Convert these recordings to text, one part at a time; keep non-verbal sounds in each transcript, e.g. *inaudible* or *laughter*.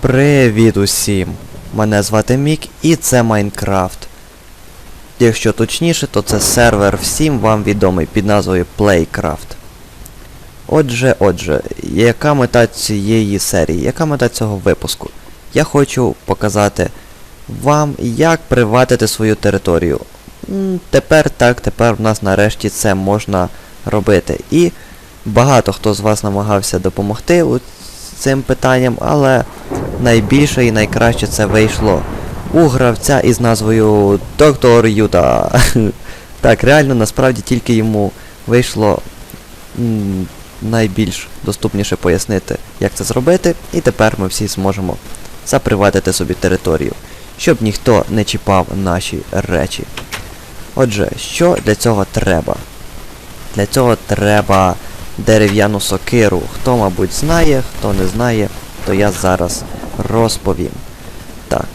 Привіт усім! Мене звати Мік і це Майнкрафт. Якщо точніше, то це сервер всім вам відомий під назвою Playcraft. Отже, отже, яка мета цієї серії, яка мета цього випуску? Я хочу показати вам, як приватити свою територію. Тепер так, тепер в нас нарешті це можна робити. І багато хто з вас намагався допомогти у цим питанням, але найбільше і найкраще це вийшло у гравця із назвою Доктор Юта. *laughs* так, реально, насправді тільки йому вийшло найбільш доступніше пояснити, як це зробити, і тепер ми всі зможемо заприватити собі територію, щоб ніхто не чіпав наші речі. Отже, що для цього треба? Для цього треба дерев'яну сокиру. Хто, мабуть, знає, хто не знає, то я зараз розповім. Так.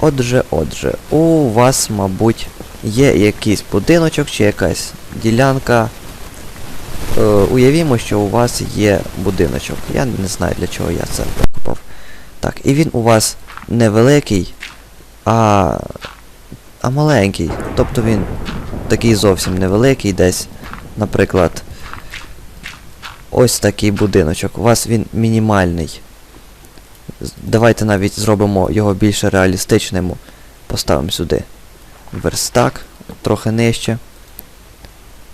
Отже, отже, у вас, мабуть, є якийсь будиночок чи якась ділянка. Е, уявімо, що у вас є будиночок. Я не знаю для чого я це викупав. Так, і він у вас невеликий, а, а маленький. Тобто він такий зовсім невеликий, десь, наприклад, ось такий будиночок. У вас він мінімальний. Давайте навіть зробимо його більш реалістичним. Поставимо сюди верстак, трохи нижче.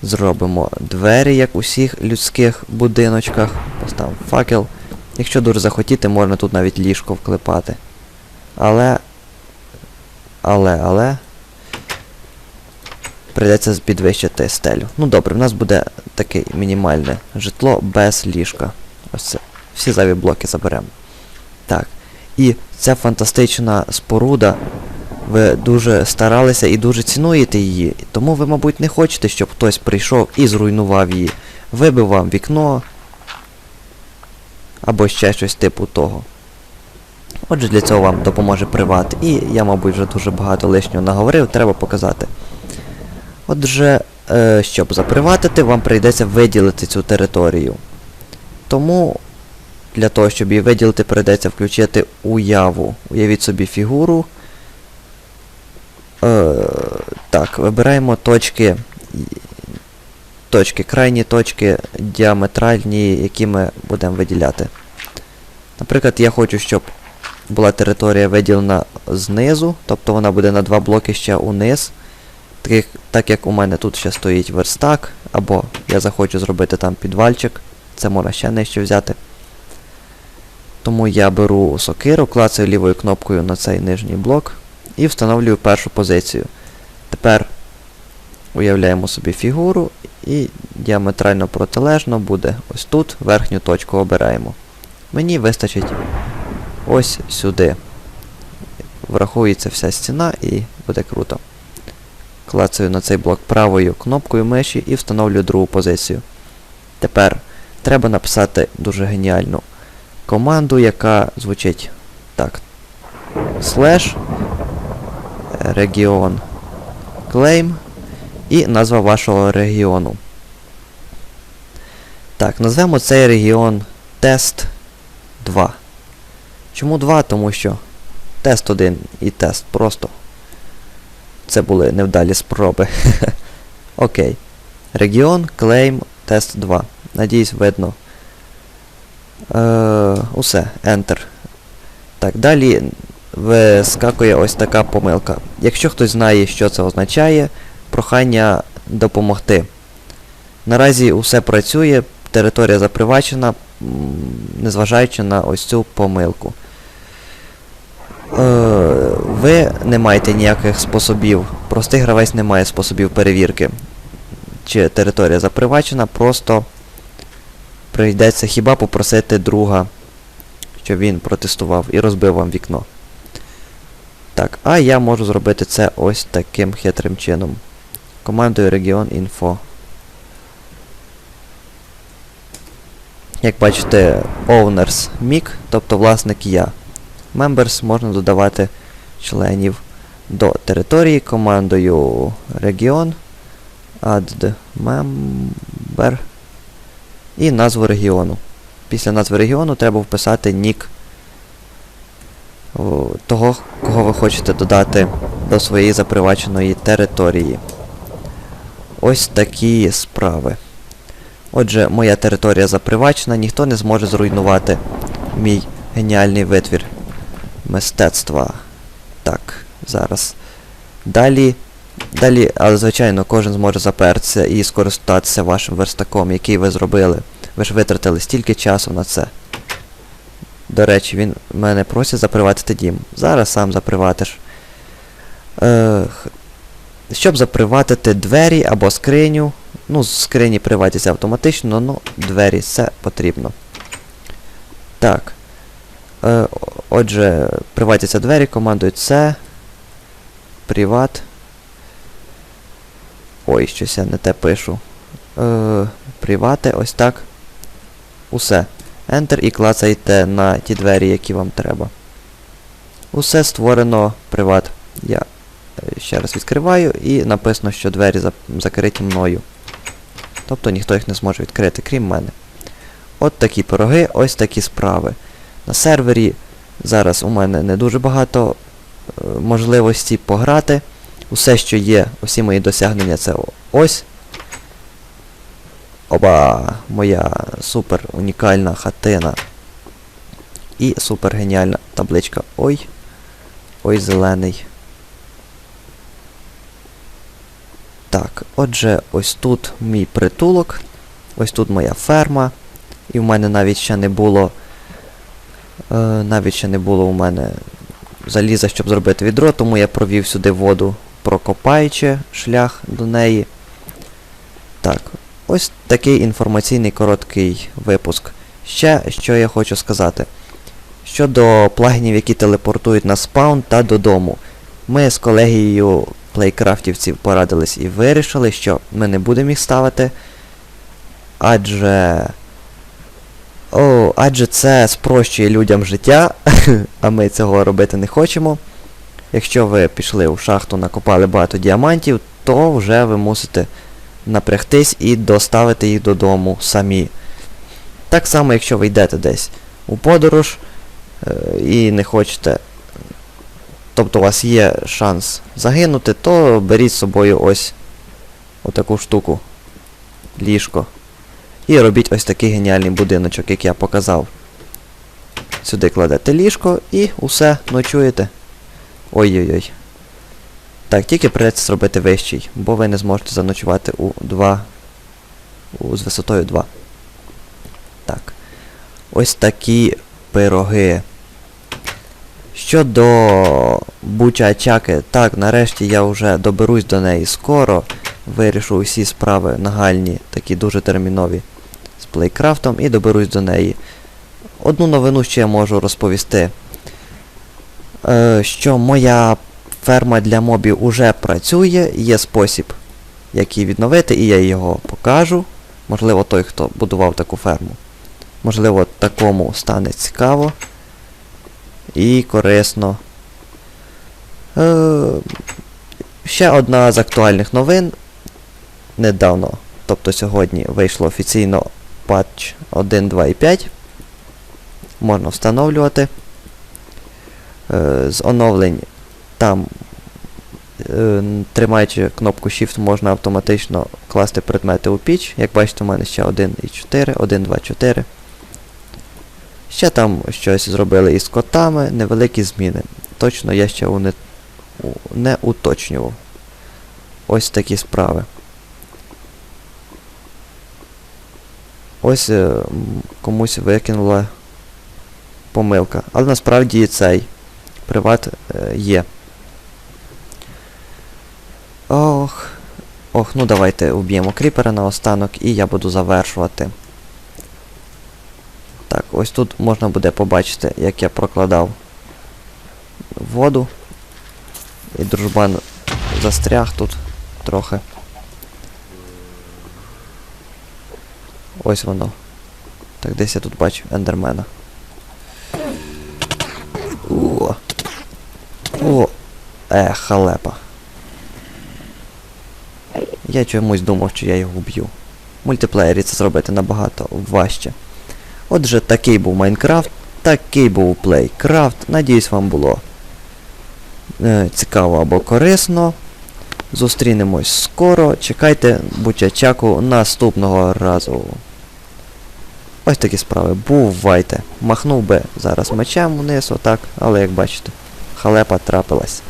Зробимо двері, як у всіх людських будиночках. Поставимо факел. Якщо дуже захотіти, можна тут навіть ліжко вклепати. Але. Але, але. Прийдеться підвищити стелю. Ну добре, в нас буде таке мінімальне житло без ліжка. Ось це. Всі зайві блоки заберемо. І ця фантастична споруда. Ви дуже старалися і дуже цінуєте її. Тому ви, мабуть, не хочете, щоб хтось прийшов і зруйнував її. Вибив вам вікно. Або ще щось типу того. Отже, для цього вам допоможе приват. І я, мабуть, вже дуже багато лишнього наговорив, треба показати. Отже, е, щоб заприватити, вам прийдеться виділити цю територію. Тому для того, щоб її виділити, прийдеться включити уяву. Уявіть собі фігуру. Е, так, вибираємо точки. Точки, крайні точки діаметральні, які ми будемо виділяти. Наприклад, я хочу, щоб була територія виділена знизу, тобто вона буде на два блоки ще униз. Так так як у мене тут ще стоїть верстак, або я захочу зробити там підвальчик, це можна ще нижче взяти. Тому я беру сокиру, клацаю лівою кнопкою на цей нижній блок і встановлюю першу позицію. Тепер уявляємо собі фігуру і діаметрально протилежно буде ось тут, верхню точку обираємо. Мені вистачить ось сюди. Врахується вся стіна і буде круто. Клацаю на цей блок правою кнопкою миші і встановлюю другу позицію. Тепер треба написати дуже геніальну команду, яка звучить так. Slash регіон claim і назва вашого регіону. Так, назвемо цей регіон тест 2. Чому 2? Тому що тест 1 і тест просто. Це були невдалі спроби. *laughs* Окей. Регіон, клейм, тест 2. Надіюсь, видно. Е, усе, Enter. Так, далі вискакує ось така помилка. Якщо хтось знає, що це означає, прохання допомогти. Наразі усе працює, територія запривачена, незважаючи на ось цю помилку. Е, ви не маєте ніяких способів, простий гравець не має способів перевірки, чи територія запривачена, просто прийдеться хіба попросити друга, щоб він протестував і розбив вам вікно. Так, а я можу зробити це ось таким хитрим чином. Командою Region Info. Як бачите, Owners Mic, тобто власник я. Members можна додавати членів до території командою Region, add member і назву регіону. Після назви регіону треба вписати нік того, кого ви хочете додати до своєї заприваченої території. Ось такі справи. Отже, моя територія запривачена, ніхто не зможе зруйнувати мій геніальний витвір мистецтва. Так, зараз. Далі. Далі, але звичайно, кожен зможе запертися і скористатися вашим верстаком, який ви зробили. Ви ж витратили стільки часу на це. До речі, він мене просить заприватити дім. Зараз сам заприватиш. Е, щоб заприватити двері або скриню. Ну, скрині приватяться автоматично, ну двері це потрібно. Так. Е, отже, приватяться двері, командують це. Приват. Ой, щось я не те пишу. Е, привати, ось так. Усе. Enter і клацайте на ті двері, які вам треба. Усе створено приват. Я е, ще раз відкриваю і написано, що двері закриті мною. Тобто ніхто їх не зможе відкрити, крім мене. От такі пироги, ось такі справи. На сервері зараз у мене не дуже багато е, можливості пограти. Усе, що є, усі мої досягнення, це ось. Оба, моя супер унікальна хатина. І супер геніальна табличка. Ой. Ой, зелений. Так, отже, ось тут мій притулок. Ось тут моя ферма. І в мене навіть ще не було. Е, навіть ще не було у мене заліза, щоб зробити відро, тому я провів сюди воду, прокопаючи шлях до неї. Так, ось такий інформаційний короткий випуск. Ще що я хочу сказати. Щодо плагінів, які телепортують на спаун та додому. Ми з колегією плейкрафтівців порадились і вирішили, що ми не будемо їх ставити. Адже. О, адже це спрощує людям життя, *laughs* а ми цього робити не хочемо. Якщо ви пішли у шахту, накопали багато діамантів, то вже ви мусите напрягтись і доставити їх додому самі. Так само, якщо ви йдете десь у подорож е, і не хочете. Тобто у вас є шанс загинути, то беріть з собою ось отаку штуку. Ліжко. І робіть ось такий геніальний будиночок, як я показав. Сюди кладете ліжко і усе ночуєте. Ой-ой-ой. Так, тільки придеться зробити вищий, бо ви не зможете заночувати у 2. У, з висотою 2. Так. Ось такі пироги. Щодо Бучачаки, так, нарешті я вже доберусь до неї скоро. Вирішу усі справи нагальні, такі дуже термінові з плейкрафтом і доберусь до неї. Одну новину ще я можу розповісти. Е, що моя ферма для мобів уже працює, є спосіб, як її відновити, і я його покажу. Можливо, той, хто будував таку ферму. Можливо, такому стане цікаво і корисно. Е, ще одна з актуальних новин. Недавно, тобто сьогодні, вийшло офіційно патч 1.2.5. Можна встановлювати. Е, з оновлень там, е, тримаючи кнопку Shift, можна автоматично класти предмети у піч. Як бачите, у мене ще 1.4, 1.2.4. Ще там щось зробили із котами, невеликі зміни. Точно я ще уне, не уточнював. Ось такі справи. Ось е, комусь викинула помилка. Але насправді цей приват е, є. Ох. Ох, ну давайте уб'ємо кріпера на останок і я буду завершувати. Так, ось тут можна буде побачити, як я прокладав воду. І дружбан застряг тут трохи. Ось воно. Так, десь я тут бачу ендермена. О. Е, халепа. Я чомусь думав, що я його вб'ю. В мультиплеєрі це зробити набагато важче. Отже, такий був Майнкрафт. Такий був PlayCraft. Надіюсь, вам було е, цікаво або корисно. Зустрінемось скоро. Чекайте бутячаку наступного разу. Ось такі справи. Бувайте. Махнув би зараз мечем вниз, отак, але як бачите, халепа трапилась.